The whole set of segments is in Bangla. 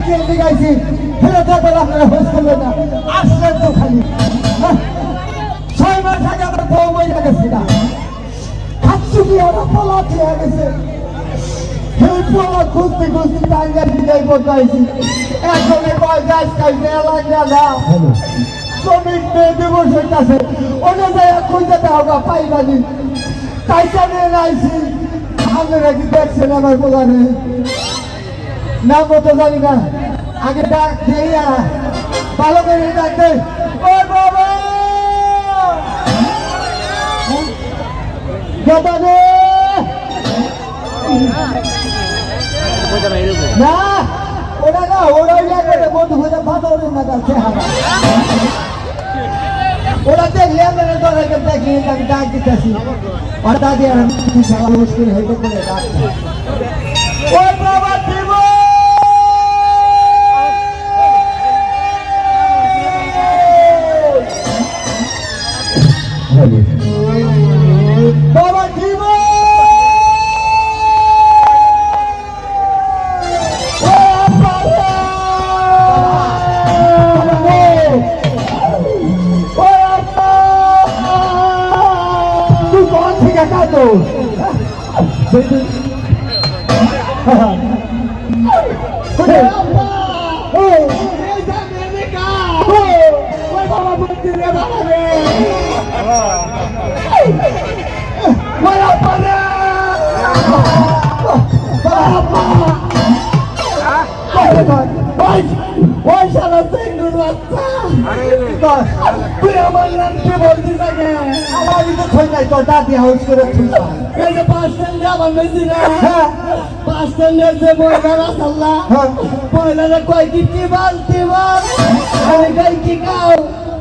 ফেরত একবার আপনারা হোস করবেন না। আসলেন তো খালি। হ্যাঁ? ছয় মাস আগে আমার বউ মহিলা গেছে না। খাচ্ছু কি ওরা পোলা খেয়ে গেছে। খুঁজতে খুঁজতে টাঙ্গা দিকে বসাইছি এখন কয় গাছ খাইতে এলাকা না শ্রমিক মেয়ে দিবসের কাছে ওটা যায় খুঁজতে দেওয়া পাইবানি তাইটা নিয়ে নাইছি আপনারা কি দেখছেন আমার পোলানে নাম মতো জানি না। আগে ডাক দেই ভালো করে ডাক দে ও বাবা! ওরা হয়ে ওরা ডাক দিতেছি। আর মুশকিল করে ডাক থেকে কাটো ওই শালা সিঙ্গুর বাচ্চা তুই আমার নামকে বলছিস আগে? আমার তো ছয় নাই তোর দাদি হাউস করে তুলবা এই যে বাস স্ট্যান্ডে আমার মেশিন হ্যাঁ। বাস স্ট্যান্ডে যে মহিলারা সাল্লা হ্যাঁ। মহিলারা কয় কি কি বাল কি বাল আমি কই কি খাও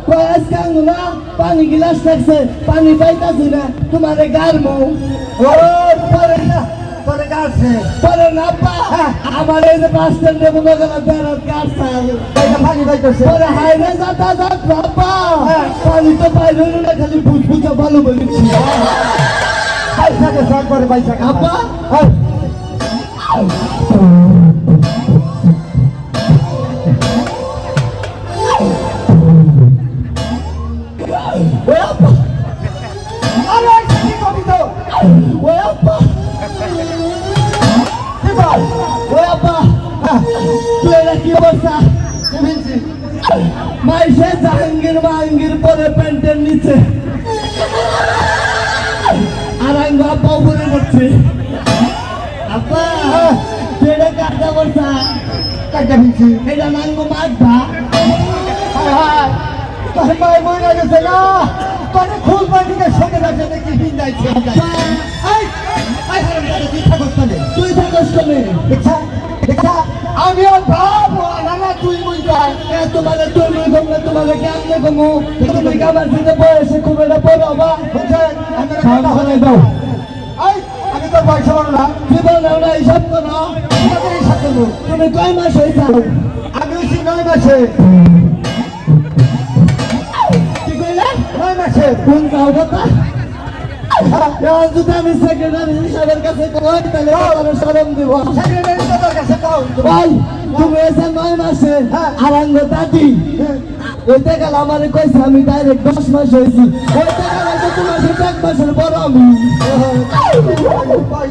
কয় আজকে আঙ্গুলা পানি গিলাস থাকছে পানি পাইতাছি না তোমারে গারমু ও পরে না পরে গাছে পরে না আমার এই যে বাস স্ট্যান্ডে মনে করেন বেড়াত কাটছে পানি পাইতেছে পরে হাইরে যাতা যাত বাবা। পানি তো পাইল না খালি বুঝবুঝা ভালো বলেছি পয়সা গেছে একবারে পয়সা গেছে। আব্বা? কি অবস্থা? কি মাইসে জাহাঙ্গীর মাহাঙ্গীর পরে প্যান্টের নিচে। আর আঙ্গ আব্বা উপরে করছে আব্বা কাটা এটা নাঙ্গ হায় হায় তোর মায় মরে গেছে না। তোরে সঙ্গে দেখি তুই থাকস তুই থাকস কমে দেখছা আমি আর না না তুই মুই এ তোমাদের তুই কমলে তোমাদের কেমনে কমু তুমি কাবার থেকে বয়সে খুব এটা বড় বা আমি খাওয়া কথা দাও আমি তোর বয়স বড় না জীবন আমরা হিসাব করো। সাথে লোক। তুমি কয় মাস হয়েছে আমি হচ্ছি নয় মাসে। কি কইলে? নয় মাসে। কোন যাও কথা যদি আমি সেক্রেটারি হিসাবের কাছে কই তাহলে তোমার শরম দিব সেক্রেটারি তোর কাছে কও ভাই তুমি এসে নয় মাসে আরাঙ্গ দাদি। ওইতে গেল আমার কইছে আমি ডাইরেক্ট দশ মাস হয়েছি। ওইতে গেল এক মাসের বড় আমি।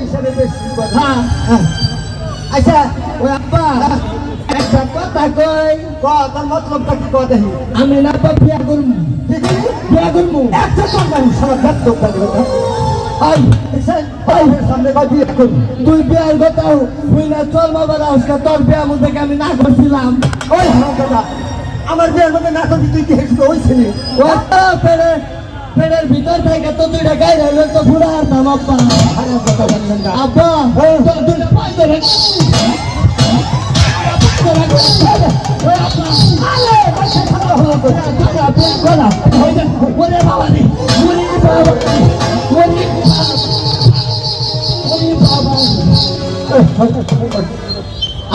হিসাবে বেশি হ্যাঁ আচ্ছা ওই আব্বা একটা কথা কই ক তোর মতলবটা কি দেখি? আমি না পা বিয়া করব বিয়া করব একটা কথা সারা গাছ লোক থাকবে আই সামনে কয় বিয়ে করবি। তুই বিয়ার কথা তুই না চল বাবা রাউসকা তোর বিয়া মধ্যে আমি না করছিলাম। ওই দাদা আমার বিয়ের মধ্যে না করবি তুই কি হেসবে ওই ছেলে? ওই তো পেড়ে ভিতর থেকে তো দুইটা গাই রইল তো বুড়া হারতাম আব্বা। হারাম দাদা জানবেন না। আব্বা হ্যাঁ। দুইটা পাই ধরে।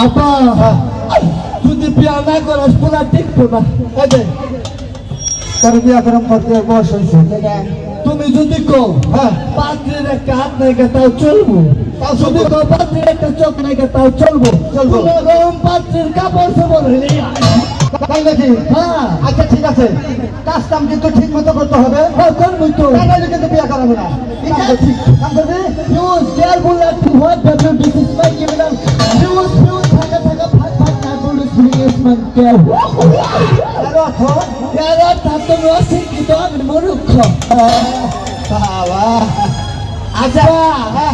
আব্বা যদি বিয়া না করাস পোলা টিকবো না তোর বিয়া করম করতে বয়স হয়েছে। তুমি যদি কো হ্যাঁ পাত্রের একটা হাত নাই তাও চলবো। যদি পাত্রের একটা চোখ নাই তাও চলবো? চলবো। কোনো পাত্রের কাপড় চোপড় হইলেই তাই নাকি হ্যাঁ। আচ্ছা ঠিক আছে। কাজ কাম কিন্তু ঠিক মতো করতে হবে। হ্যাঁ, করবই তো। তাহলে কিন্তু বিয়ে করাবো না। ঠিক আছে? কাম করবি? থাকা থাকা না করলে সিরিয়াস মান এর অর্থ? এরা অশিক্ষিত আমি মূর্খ। বাবা। আচ্ছা হ্যাঁ।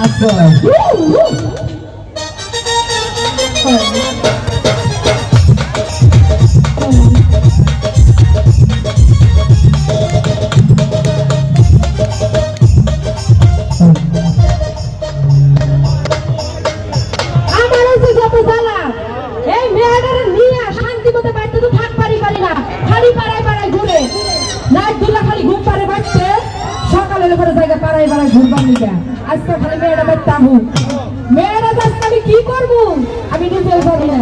আচ্ছা আমার কি করব? আমি নিজে পারি না।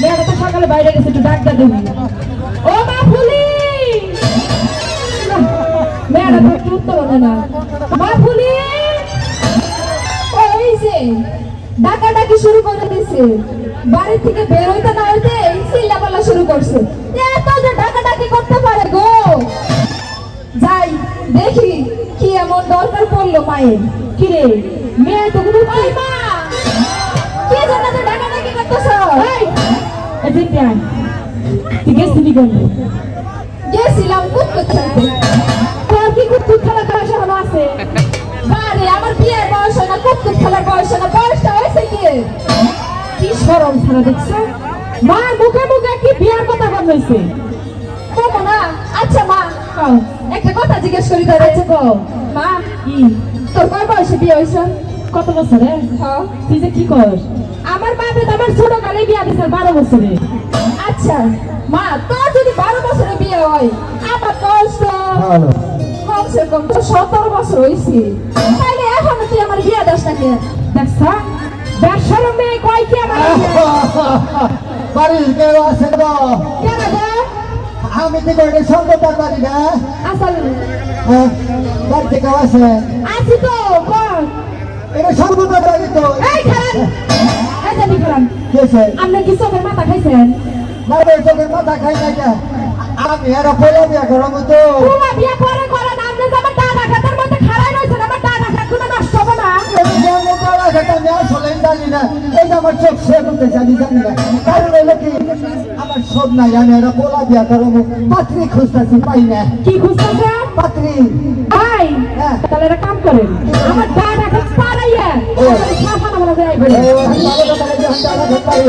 মেয়েটা তো সকালে বাইরে গেছে, একটু ডাক্তার দেবি ও মা ফুলি মেয়েটা তো একটু উত্তর দেয় না। মা ফুলি ওই যে, ডাকাডাকি শুরু করে দিছে। বাড়ি থেকে বের হইতে না হইতে এই চিল্লাপাল্লা শুরু করছে। এত যে ডাকাডাকি করতে পারে গো! যাই, দেখি কি এমন দরকার পড়ল মায়ের। কি রে মেয়ে তো কোনো মা এদিক দেখ তুই গেছিলি কেন গেছিলাম কুকুর খেলতে তোর কি কুকুর খেলা করার সহন আছে বারে আমার বিয়ের বয়স হয় না কুকুর খেলার বয়স না বয়সটা হয়েছে কি কি সরম ছাড়া দেখছ মা মুখে মুখে কি বিয়ার কথা বলছে কমো না আচ্ছা মা একটা কথা জিজ্ঞেস করি তোর আচ্ছা কও মা কি তোর কয় বয়সে বিয়ে হয়েছে কত বছরে হ্যাঁ তুই যে কি কর আমার বাপে তো আমার ছোট কালে বিয়ে দিছে বারো বছরে। আচ্ছা মা তোর যদি বারো বছরে বিয়ে হয় আমার তো কমসে কম তো সতেরো বছর হয়েছি তাইলে এখনও তুই আমার বিয়ে দাস নাকি দেখছ ব্যবসার মেয়ে কয় কি আমার? বাড়ির কেউ আছে তো? কেন আমি তো করে সন্ধ্যা বাড়ি না? আসল। হ্যাঁ, বাড়িতে কেউ আছে? আছি তো বল। এটা সর্বদা বাড়ি তো। এই এই জানি খারান কেছে আপনি কি চোখের মাথা খাইছেন? মারে চোখের মাথা খাই না কে? আমি এরা বলে বিয়া করব তো। পুরা বিয়ে করে করেন আপনি আমার দাদা খাতার মধ্যে খাড়াই রয়েছেন আমার দাদা খাত কোনো নষ্ট হবে না। আমি জন্ম করা খেতে আমি আসলে জানি না। এই যে আমার চোখ সে করতে জানি জানি না। কারণ হলো কি আমার সব নাই আমি এরা বলা বিয়া করব। পাত্রী খুঁজতেছি পাই না। কি খুঁজতেছেন? পাত্রী। ভাই হ্যাঁ। তাহলে একটা কাম করেন। আমার দাদা খাত পাড়াইয়া সাফানা বলা যায় এই কথা খেতে পারি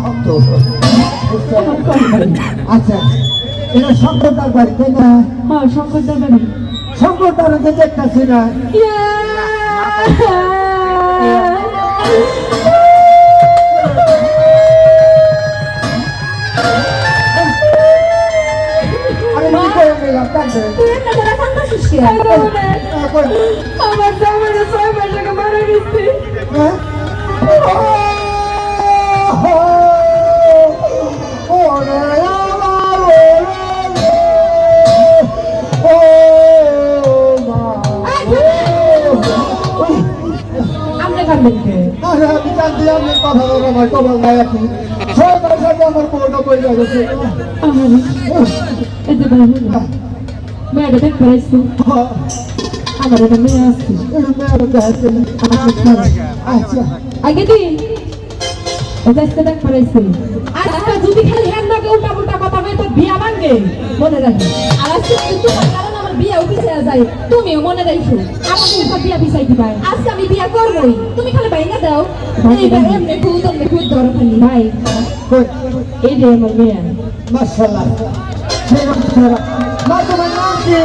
হক্ত আচ্ছা এটা শঙ্করদার বাড়ি তাই না? হ্যাঁ শঙ্কর দেবেন শঙ্করদার যে দেখতেছি না আমার জামাইটা ছয় মাস আগে মারা গেছে হ্যাঁ ওরে আমার ও আপনি কান্দেন কে আরে আমি কান্দি আমি কথা বলব আমার কবল গায়ে রাখি ছয় মাস আমার বউটা বই গেছে আমার এই যে ভাই মেয়েটা দেখ পেয়েছি আমার একটা মেয়ে আসছে আচ্ছা। আগে দি ওদেরকে দেখ পেয়েছি আজকে যদি খালি হ্যাঁ নাকে উল্টা পুল্টা কথা বলে তো বিয়া ভাঙবে? মনে রাখি আর আজকে আমার বিয়া পিছিয়ে যায় তুমিও মনে রাখো আমাকে উল্টা বিয়া পিছাই দিবা। আজকে আমি বিয়া করবই। তুমি খালি বাইনা দাও। এইবার এমনি খুদ এমনি খুদ ধরো খালি ভাই এই রে আমার মেয়ে। মাশাআল্লাহ। মা তোমার নাম কি?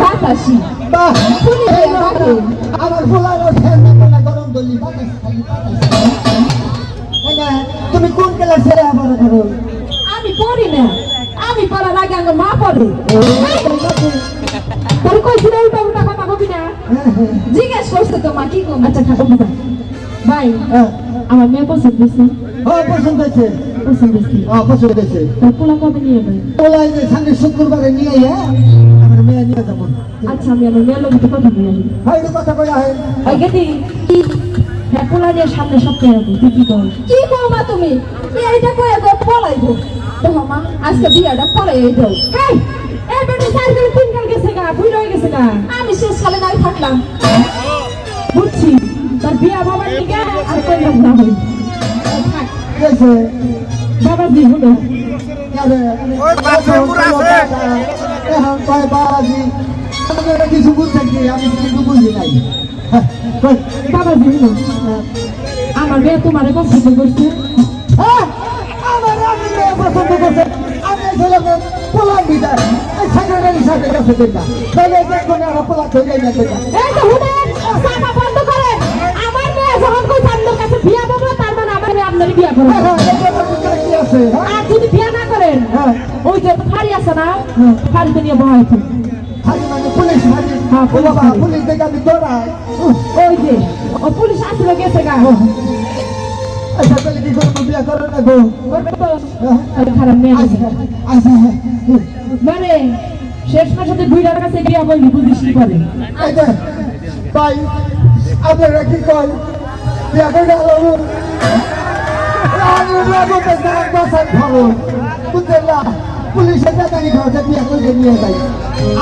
বাতাসি। বাহ। শুনি রে, বাকে। আমার ফুলার ফ্যান না গরম দলি বাতাস খালি বাতাস তুমি কোন ক্লাসে আবার করো আমি পড়ি না। আমি পড়ার আগে আমার মা পড়ে। তোর কইছিল উল্টা উল্টা কথা কবি না? জিজ্ঞেস করছে তো মা কি কম আচ্ছা ঠাকুর বাবা ভাই হ্যাঁ আমার মেয়ে পছন্দ হয়েছে। ও পছন্দ হয়েছে। পছন্দ হয়েছে। ও পছন্দ হয়েছে। তোর পোলা কবে নিয়ে যাবে? ওলাই যে সামনে শুক্রবারে নিয়ে যা আমার মেয়ে নিয়ে যাব। আচ্ছা আমি আমার মেয়ের লোক কথা বলে আসি। হাইডু কথা কই আহে ওই গেদি হ্যাঁ পোলা নিয়ে সামনে সপ্তাহে যাব তুই কি কর? কি করো মা তুমি? এইটা কয়ে গো পলাইবো দেখো মা আজকে বিয়াটা পলাই এই দাও। হেই এই বেটি চার দিন তিন কাল গেছে গা বুই রয়ে গেছে গা। আমি শেষ কালে নাই থাকলাম। বুঝছি তোর বিয়া বাবার নিকে আর কইলাম না হই গেছে বাবাজি হলো। আরে ওই বাথরুম পুরো আছে। এখন কয় বাবাজি? আপনারা কিছু বুঝছেন কি আমি কিছু বুঝি নাই। হ্যাঁ, বাবাজি আমার বিয়ে তোমারে পছন্দ করছে হ্যাঁ, পোলা দিতে এই সেক্রেটারির সাথে তাহলে দেখুন আর পোলা তৈরি না কিনা এই তো হুনেন সাকা বন্ধ করেন আমার মেয়ে যখন কই আপনার কাছে বিয়া? আর যদি বিয়া না করেন ওই যে ফাড়ি আছে না। ফাড়িতে নিয়ে বহা আছে হাজি মানে পুলিশ হাজি হ্যাঁ, পুলিশ দেখে আমি পুলিশ আসলে গেছে গা আচ্ছা তাহলে কি করব বিয়া করো না গো হ্যাঁ, খারাপ মেয়ে আচ্ছা হ্যাঁ। মানে শেষ মাসে দুইটার কাছে বিয়া বললি বুঝিস কি করে? ভাই আপনারা কি কয়? বিয়া করে গেল না? পুলিশের দাদানি খাওয়াতে বিয়া করে নিয়ে যাই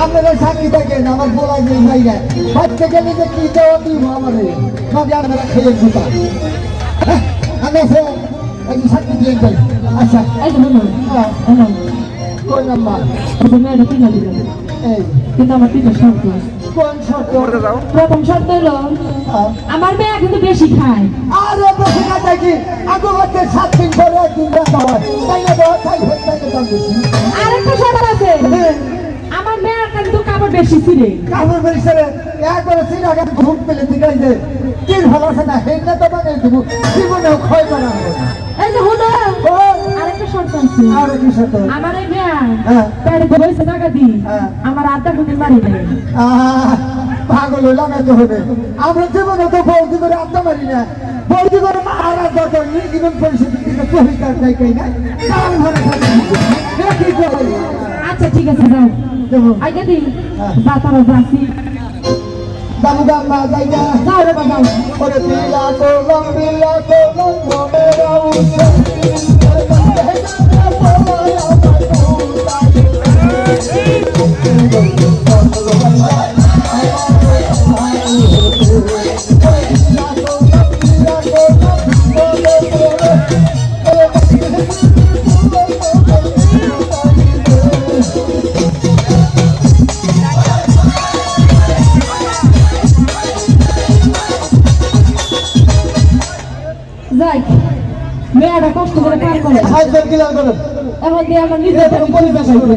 আপনারা সাক্ষী থাকেন আমার বলা যাই যায় বাচ্চা কি দেওয়া দিব আমাদের? নদী আপনারা খেয়ে দিতা আমি আছে একটু সাক্ষী দিয়ে যাই আচ্ছা এই শুনুন হ্যাঁ। হ্যালো কোন নাম্বার? ওই মেয়েটা কিনা দিল এই। কিন্তু আমার তিনটা শর্ত কোন শর্ত? প্রথম শর্ত হলো হ্যাঁ। আমার মেয়ে কিন্তু বেশি খায়। আরে না দেখি আগে হচ্ছে সাত দিন পরে একদিন দেখা হয়। তাই না তাই হয়ে তাই আরেকটা শর্ত আছে। আমার কিন্তু কাপড় বেশি ছিঁড়ে। কাপড় বেরিয়ে একবারে সিন আগে ঘুম পেলে দিকাই যে কি ভালো আছে না না তো মানে দেবো জীবনেও ক্ষয় করা হবে না। এই যে হলো আরেকটা শর্ত আছে। আর কি সাথে আমার এই মেয়ে। পেটে বইছে টাকা দি হ্যাঁ। আমার আড্ডা খুঁজে মারি দেয়। পাগল লাগাতে হবে। আমরা জীবনে তো বৌদি করে আড্ডা মারি না। বৌদি করে মারা দরকার নেই জীবন পরিস্থিতি থেকে পরিকার নাই কাই না কারণ ঘরে কি করে আচ্ছা ঠিক আছে যাও। দেবো আগে দি হ্যাঁ। যা তারা যাচ্ছি দামু গাম্মা জায়গা যাও রে বাবা যাও ওরে পিলা কোলম পিলা কোলম মোমেরা উঠে যাই কিলার করেন এখন দিয়ে আমার নিজের পরিবেশ হইবে